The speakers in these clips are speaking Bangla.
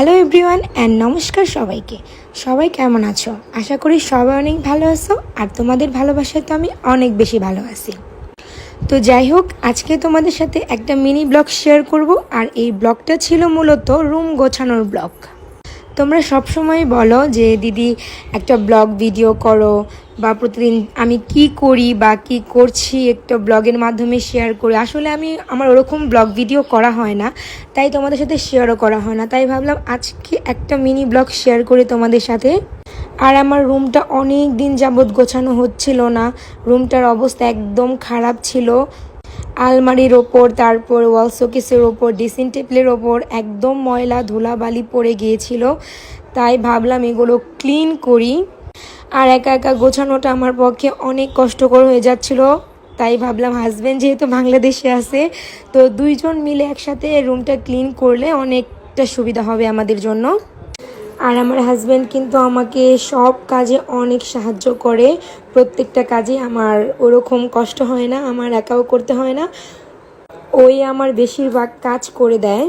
হ্যালো এভরিওয়ান অ্যান্ড নমস্কার সবাইকে। সবাই কেমন আছো? আশা করি সবাই অনেক ভালো আছো আর তোমাদের ভালোবাসায় তো আমি অনেক বেশি ভালো আছি। তো যাই হোক, আজকে তোমাদের সাথে একটা মিনি ব্লগ শেয়ার করব আর এই ব্লগটা ছিল মূলত রুম গোছানোর ব্লগ তোমরা সবসময় বলো যে, দিদি, একটা ব্লগ ভিডিও করো বা প্রতিদিন আমি কি করি বা কি করছি একটা ব্লগের মাধ্যমে শেয়ার করি। আসলে আমি, আমার ওরকম ব্লগ ভিডিও করা হয় না, তাই তোমাদের সাথে শেয়ারও করা হয় না। তাই ভাবলাম আজকে একটা মিনি ব্লগ শেয়ার করি তোমাদের সাথে। আর আমার রুমটা অনেক দিন যাবৎ গোছানো হচ্ছিল না। রুমটার অবস্থা একদম খারাপ ছিল। আলমারির ওপর, তারপর ওয়াল শোকেসের ওপর ড্রেসিং টেবিলের ওপর একদম ময়লা ধুলাবালি পড়ে গিয়েছিল। তাই ভাবলাম এগুলো ক্লিন করি। আর একা একা গোছানোটা আমার পক্ষে অনেক কষ্টকর হয়ে যাচ্ছিল। তাই ভাবলাম হাজব্যান্ড যেহেতু বাংলাদেশে আছে, তো দুইজন মিলে একসাথে রুমটা ক্লিন করলে অনেকটা সুবিধা হবে আমাদের জন্য। আর আমার হাজব্যান্ড কিন্তু আমাকে সব কাজে অনেক সাহায্য করে। প্রত্যেকটা কাজে আমার ওরকম কষ্ট হয় না, আমার একাও করতে হয় না। ওই আমার বেশিরভাগ কাজ করে দেয়।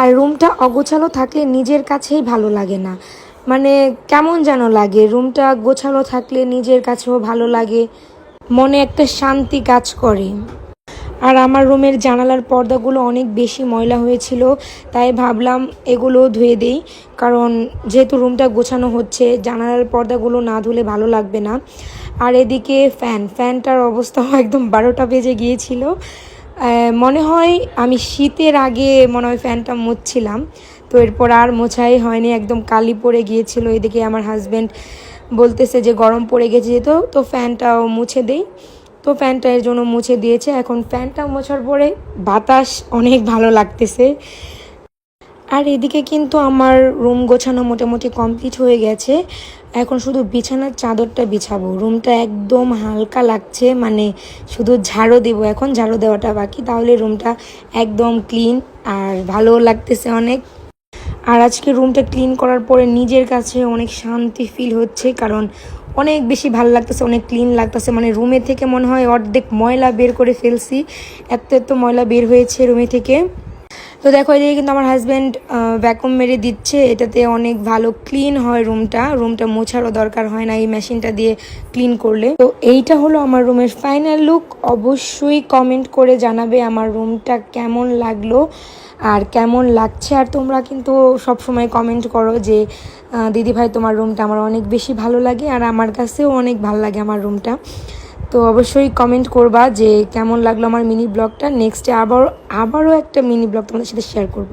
আর রুমটা অগোছালো থাকলে নিজের কাছেই ভালো লাগে না। মানে কেমন যেন লাগে? রুমটা গোছালো থাকলে নিজের কাছেও ভালো লাগে, মনে একটা শান্তি কাজ করে। আর আমার রুমের জানালার পর্দাগুলো অনেক বেশি ময়লা হয়েছিল, তাই ভাবলাম এগুলো ধুয়ে দেই। কারণ যেহেতু রুমটা গোছানো হচ্ছে, জানালার পর্দাগুলো না ধুলে ভালো লাগবে না। আর এদিকে ফ্যান, ফ্যানটার অবস্থাও একদম বারোটা বেজে গিয়েছিল। মনে হয় আমি শীতের আগে মনে হয় ফ্যানটা মুছছিলাম। তো এরপর আর মোছাই হয়নি, একদম কালি পড়ে গিয়েছিল। এদিকে আমার হাজব্যান্ড বলতেছে যে গরম পড়ে গেছে যেহেতু, তো ফ্যানটাও মুছে দেই। তো ফ্যানটা এর জন্য মুছে দিয়েছে। এখন ফ্যানটা মোছার পরে বাতাস অনেক ভালো লাগতেছে। আর এদিকে কিন্তু আমার রুম গোছানো মোটামুটি কমপ্লিট হয়ে গেছে। এখন শুধু বিছানার চাদরটা বিছাবো। রুমটা একদম হালকা লাগছে মানে শুধু ঝাড়ু দিব। এখন ঝাড়ু দেওয়াটা বাকি। তাহলে রুমটা একদম ক্লিন আর ভালো লাগতেছে অনেক। আর আজকে রুমটা ক্লিন করার পরে নিজের কাছে অনেক শান্তি ফিল হচ্ছে, কারণ অনেক বেশি ভালো লাগতেছে, অনেক ক্লিন লাগতেছে। মানে রুমে থেকে মনে হয় অর্ধেক ময়লা বের করে ফেলছি। এত এত ময়লা বের হয়েছে রুমে থেকে। তো দেখো, এদিকে কিন্তু আমার হাজব্যান্ড ভ্যাকুম মেরে দিচ্ছে। এটাতে অনেক ভালো ক্লিন হয় রুমটা রুমটা মোছারও দরকার হয় না এই মেশিনটা দিয়ে ক্লিন করলে। তো এইটা হলো আমার রুমের ফাইনাল লুক অবশ্যই কমেন্ট করে জানাবে আমার রুমটা কেমন লাগল। আর কেমন লাগছে? আর তোমরা কিন্তু সব সময় কমেন্ট করো যে দিদি ভাই তোমার রুমটা আমার অনেক বেশি ভালো লাগে আর আমার কাছেও অনেক ভালো লাগে আমার রুমটা তো অবশ্যই কমেন্ট করবা যে, কেমন লাগল আমার মিনি ব্লগটা নেক্সটে আবার, আবারও একটা মিনি ব্লগ তোমাদের সাথে শেয়ার করব।